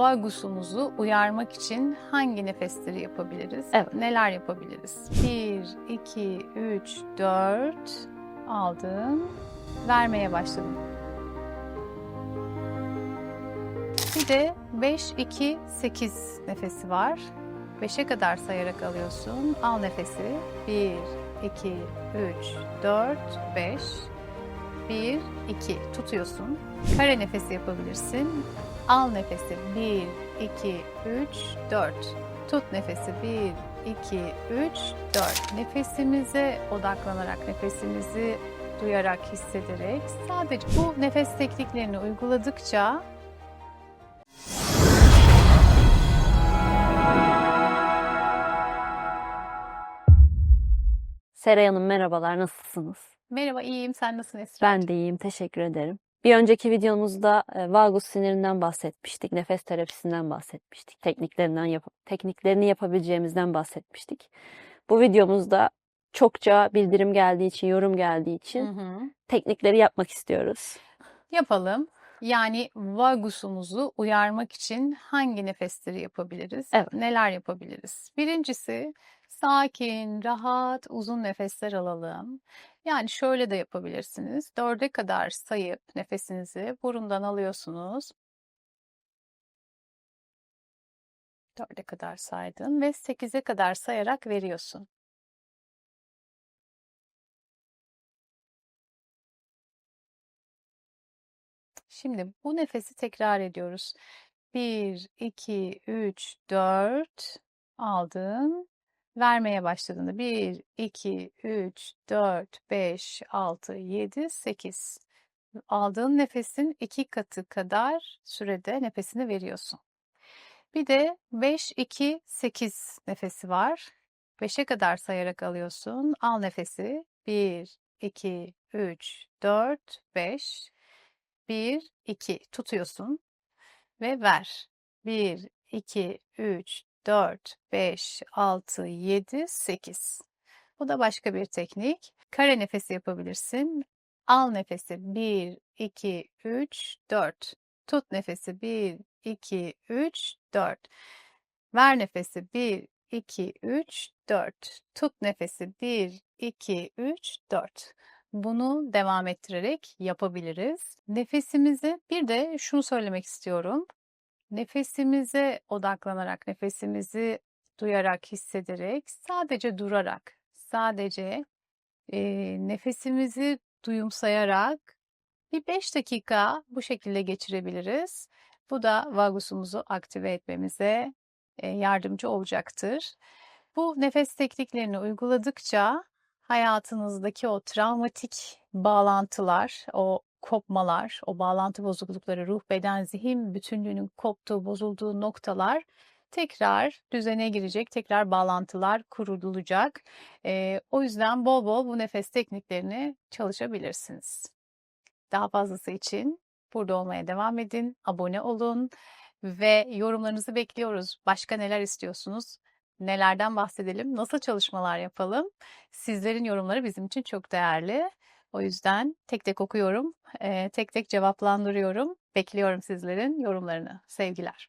vagusumuzu uyarmak için hangi nefesleri yapabiliriz? Evet. Neler yapabiliriz? 1, 2, 3, 4 aldın. Vermeye başladın. Bir de 5, 2, 8 nefesi var. 5'e kadar sayarak alıyorsun. Al nefesi. 1, 2, 3, 4, 5. 1, 2 tutuyorsun. Kare nefesi yapabilirsin. Al nefesi 1, 2, 3, 4. Tut nefesi 1, 2, 3, 4. Nefesimize odaklanarak, nefesimizi duyarak, hissederek sadece bu nefes tekniklerini uyguladıkça Seray Hanım merhabalar, nasılsınız? merhaba iyiyim sen nasılsın Esra? Ben de iyiyim, teşekkür ederim. Bir önceki videomuzda e, vagus sinirinden bahsetmiştik, nefes terapisinden bahsetmiştik, tekniklerinden yap tekniklerini yapabileceğimizden bahsetmiştik. Bu videomuzda çokça bildirim geldiği için, yorum geldiği için Hı hı. teknikleri yapmak istiyoruz. Yapalım. Yani vagusumuzu uyarmak için hangi nefesleri yapabiliriz? Evet. Neler yapabiliriz? Birincisi sakin, rahat, uzun nefesler alalım. Yani şöyle de yapabilirsiniz. Dörde kadar sayıp nefesinizi burundan alıyorsunuz. Dörde kadar saydın ve sekize kadar sayarak veriyorsun. Şimdi bu nefesi tekrar ediyoruz. 1, 2, 3, 4 aldın. Vermeye başladığında 1, 2, 3, 4, 5, 6, 7, 8. Aldığın nefesin iki katı kadar sürede nefesini veriyorsun. Bir de 5, 2, 8 nefesi var. 5'e kadar sayarak alıyorsun. Al nefesi. 1, 2, 3, 4, 5. 1, 2 tutuyorsun ve ver. 1, 2, 3, 4, 5, 6, 7, 8. Bu da başka bir teknik. Kare nefesi yapabilirsin. Al nefesi 1, 2, 3, 4. Tut nefesi 1, 2, 3, 4. Ver nefesi 1, 2, 3, 4. Tut nefesi 1, 2, 3, 4. Bunu devam ettirerek yapabiliriz. Nefesimizi bir de şunu söylemek istiyorum. Nefesimize odaklanarak, nefesimizi duyarak, hissederek, sadece durarak, sadece e, nefesimizi duyumsayarak bir 5 dakika bu şekilde geçirebiliriz. Bu da vagusumuzu aktive etmemize e, yardımcı olacaktır. Bu nefes tekniklerini uyguladıkça hayatınızdaki o travmatik bağlantılar, o kopmalar, o bağlantı bozuklukları, ruh, beden, zihin bütünlüğünün koptuğu, bozulduğu noktalar tekrar düzene girecek, tekrar bağlantılar kurulacak. Ee, o yüzden bol bol bu nefes tekniklerini çalışabilirsiniz. Daha fazlası için burada olmaya devam edin, abone olun ve yorumlarınızı bekliyoruz. Başka neler istiyorsunuz? Nelerden bahsedelim? Nasıl çalışmalar yapalım? Sizlerin yorumları bizim için çok değerli. O yüzden tek tek okuyorum, tek tek cevaplandırıyorum. Bekliyorum sizlerin yorumlarını. Sevgiler.